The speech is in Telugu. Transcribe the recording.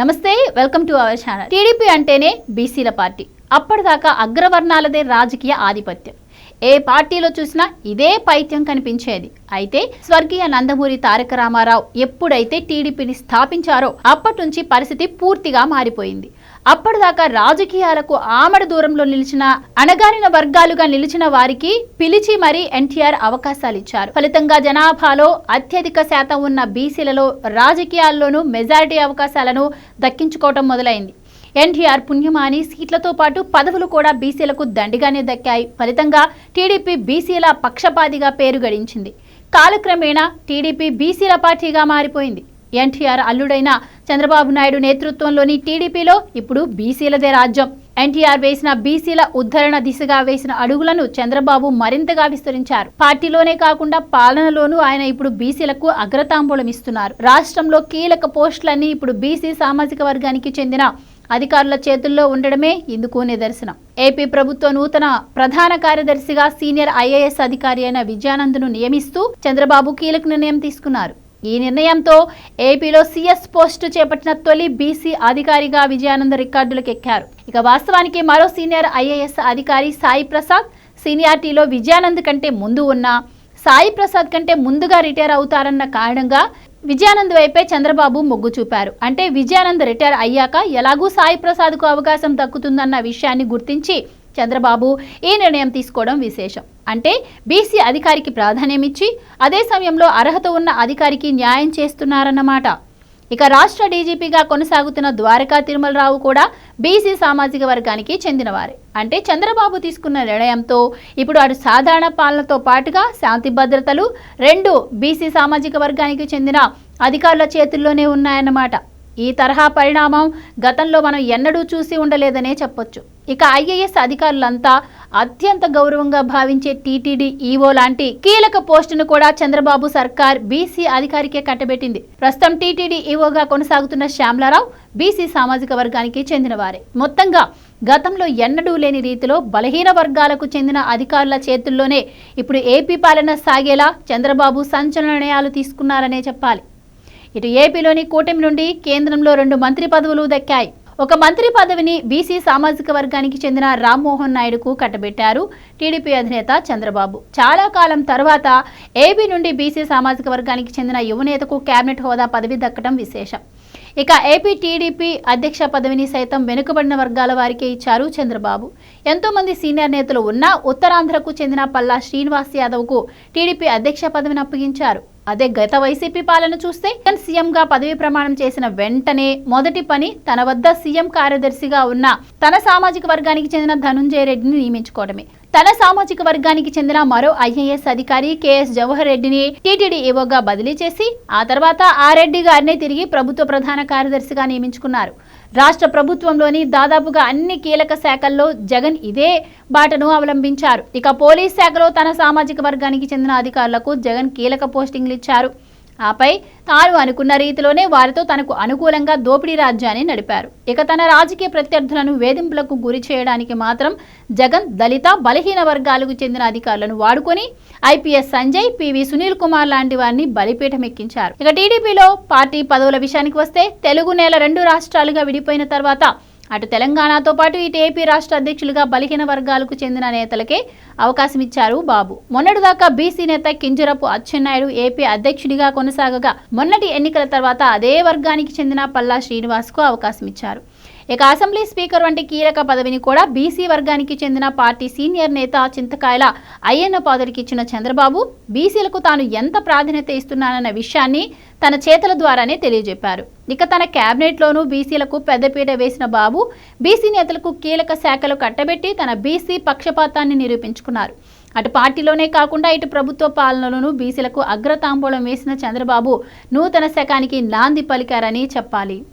నమస్తే welcome to our channel. TDP అంటేనే బీసీల పార్టీ. అప్పటిదాకా అగ్రవర్ణాలదే రాజకీయ ఆధిపత్యం. ఏ పార్టీలో చూసినా ఇదే పైత్యం కనిపించేది. అయితే స్వర్గీయ నందమూరి తారక రామారావు ఎప్పుడైతే టీడీపీని స్థాపించారో అప్పటి నుంచి పరిస్థితి పూర్తిగా మారిపోయింది. అప్పటిదాకా రాజకీయాలకు ఆమడ దూరంలో నిలిచిన అణగారిన వర్గాలుగా నిలిచిన వారికి పిలిచి మరీ ఎన్టీఆర్ అవకాశాలు ఇచ్చారు. ఫలితంగా జనాభాలో అత్యధిక శాతం ఉన్న బీసీలలో రాజకీయాల్లోనూ మెజారిటీ అవకాశాలను దక్కించుకోవటం మొదలైంది. ఎన్టీఆర్ పుణ్యమాని సీట్లతో పాటు పదవులు కూడా బీసీలకు దండిగానే దక్కాయి. ఫలితంగా టీడీపీ బీసీల పక్షపాతిగా పేరు గడించింది. కాలక్రమేణా టీడీపీ బీసీల పార్టీగా మారిపోయింది. ఎన్టీఆర్ అల్లుడైన చంద్రబాబు నాయుడు నేతృత్వంలోని టీడీపీలో ఇప్పుడు బీసీలదే రాజ్యం. ఎన్టీఆర్ వేసిన బీసీల ఉద్ధరణ దిశగా వేసిన అడుగులను చంద్రబాబు మరింతగా విస్తరించారు. పార్టీలోనే కాకుండా పాలనలోనూ ఆయన ఇప్పుడు బీసీలకు అగ్రతాంబూలం ఇస్తున్నారు. రాష్ట్రంలో కీలక పోస్టులన్నీ ఇప్పుడు బీసీ సామాజిక వర్గానికి చెందిన అధికారుల చేతుల్లో ఉండడమే ఇందుకు నిదర్శనం. ఏపీ ప్రభుత్వ నూతన ప్రధాన కార్యదర్శిగా సీనియర్ ఐఏఎస్ అధికారి అయిన విజయానంద్ను నియమిస్తూ చంద్రబాబు కీలక నిర్ణయం తీసుకున్నారు. ఈ నిర్ణయంతో ఏపీలో సీఎస్ పోస్టు చేపట్టిన తొలి బీసీ అధికారిగా విజయానంద రికార్డులకు ఎక్కారు ఇక వాస్తవానికి మరో సీనియర్ ఐఏఎస్ అధికారి సాయి ప్రసాద్ సీనియారిటీలో విజయానంద్ కంటే ముందు ఉన్న సాయి ప్రసాద్ కంటే ముందుగా రిటైర్ అవుతారన్న కారణంగా విజయానంద్ వైపే చంద్రబాబు మొగ్గు చూపారు. అంటే విజయానంద్ రిటైర్ అయ్యాక ఎలాగూ సాయి ప్రసాద్కు అవకాశం దక్కుతుందన్న విషయాన్ని గుర్తించి చంద్రబాబు ఈ నిర్ణయం తీసుకోవడం విశేషం. అంటే బీసీ అధికారికి ప్రాధాన్యం ఇచ్చి అదే సమయంలో అర్హత ఉన్న అధికారికి న్యాయం చేస్తున్నారన్నమాట. ఇక రాష్ట్ర డీజీపీగా కొనసాగుతున్న ద్వారకా తిరుమలరావు కూడా బీసీ సామాజిక వర్గానికి చెందినవారే. అంటే చంద్రబాబు తీసుకున్న నిర్ణయంతో ఇప్పుడు అటు సాధారణ పాలనతో పాటుగా శాంతి భద్రతలు రెండు బీసీ సామాజిక వర్గానికి చెందిన అధికారుల చేతుల్లోనే ఉన్నాయన్నమాట. ఈ తరహా పరిణామం గతంలో మనం ఎన్నడూ చూసి ఉండలేదనే చెప్పొచ్చు. ఇక ఐఏఎస్ అధికారులంతా అత్యంత గౌరవంగా భావించే టీటీడీ ఈవో లాంటి కీలక పోస్టును కూడా చంద్రబాబు సర్కార్ బీసీ అధికారికే కట్టబెట్టింది. ప్రస్తుతం టీటీడీ ఈవోగా కొనసాగుతున్న శ్యామలారావు బీసీ సామాజిక వర్గానికి చెందినవారే. మొత్తంగా గతంలో ఎన్నడూ లేని రీతిలో బలహీన వర్గాలకు చెందిన అధికారుల చేతుల్లోనే ఇప్పుడు ఏపీ పాలన సాగేలా చంద్రబాబు సంచలన నిర్ణయాలు తీసుకున్నారనే చెప్పాలి. ఇటు ఏపీలోని కూటమి నుండి కేంద్రంలో రెండు మంత్రి పదవులు దక్కాయి. ఒక మంత్రి పదవిని బీసీ సామాజిక వర్గానికి చెందిన రామ్మోహన్ నాయుడుకు కట్టబెట్టారు టీడీపీ అధినేత చంద్రబాబు. చాలా కాలం తర్వాత ఏపీ నుండి బీసీ సామాజిక వర్గానికి చెందిన యువనేతకు కేబినెట్ హోదా పదవి దక్కడం విశేషం. ఇక ఏపీ టీడీపీ అధ్యక్ష పదవిని సైతం వెనుకబడిన వర్గాల వారికే ఇచ్చారు చంద్రబాబు. ఎంతో మంది సీనియర్ నేతలు ఉన్నా ఉత్తరాంధ్రకు చెందిన పల్లా శ్రీనివాస్ యాదవ్కు టీడీపీ అధ్యక్ష పదవిని అప్పగించారు. అదే గత వైసీపీ పాలన చూస్తే సీఎంగా పదవి ప్రమాణం చేసిన వెంటనే మొదటి పని తన వద్ద సీఎం కార్యదర్శిగా ఉన్న తన సామాజిక వర్గానికి చెందిన ధనుంజయ రెడ్డిని నియమించుకోవడమే. తన సామాజిక వర్గానికి చెందిన మరో ఐఏఎస్ అధికారి కెఎస్ జవహర్ రెడ్డిని టీటీడీ ఈవోగా బదిలీ చేసి ఆ తర్వాత ఆ రెడ్డి గారిని తిరిగి ప్రభుత్వ ప్రధాన కార్యదర్శిగా నియమించుకున్నారు. రాష్ట్ర ప్రభుత్వంలోని దాదాపుగా అన్ని కీలక శాఖల్లో జగన్ ఇదే బాటను అవలంబించారు. ఇక పోలీస్ శాఖలో తన సామాజిక వర్గానికి చెందిన అధికారులకు జగన్ కీలక పోస్టింగ్లు ఇచ్చారు ఆపై తాను అనుకున్న రీతిలోనే వారితో తనకు అనుకూలంగా దోపిడీ రాజ్యాన్ని నడిపారు. ఇక తన రాజకీయ ప్రత్యర్థులను వేధింపులకు గురి చేయడానికి మాత్రం జగన్ దళిత బలహీన వర్గాలకు చెందిన అధికారులను వాడుకొని IPS Sanjay P V Sunil Kumar లాంటి వారిని బలిపీఠం ఎక్కించారు. ఇక టీడీపీలో పార్టీ పదవుల విషయానికి వస్తే తెలుగు నేల రెండు రాష్ట్రాలుగా విడిపోయిన తర్వాత అటు తెలంగాణతో పాటు ఇటు ఏపీ రాష్ట్ర అధ్యక్షులుగా బలహీన వర్గాలకు చెందిన నేతలకే అవకాశం ఇచ్చారు బాబు. మొన్నటిదాకా బీసీ నేత కింజరపు అచ్చెన్నాయుడు ఏపీ అధ్యక్షుడిగా కొనసాగగా మొన్నటి ఎన్నికల తర్వాత అదే వర్గానికి చెందిన పల్లా శ్రీనివాస్కు అవకాశం ఇచ్చారు ఇక అసెంబ్లీ స్పీకర్ వంటి కీలక పదవిని కూడా బీసీ వర్గానికి చెందిన పార్టీ సీనియర్ నేత చింతకాయల అయ్యన్న పాదరికి ఇచ్చిన చంద్రబాబు బీసీలకు తాను ఎంత ప్రాధాన్యత ఇస్తున్నానన్న విషయాన్ని తన చేతల ద్వారానే తెలియజెప్పారు. ఇక తన క్యాబినెట్లోనూ బీసీలకు పెద్దపీట వేసిన బాబు బీసీ నేతలకు కీలక శాఖలు కట్టబెట్టి తన బీసీ పక్షపాతాన్ని నిరూపించుకున్నారు. అటు పార్టీలోనే కాకుండా ఇటు ప్రభుత్వ పాలనలోనూ బీసీలకు అగ్రతాంబూలం వేసిన చంద్రబాబు నూతన శకానికి నాంది పలికారని చెప్పాలి.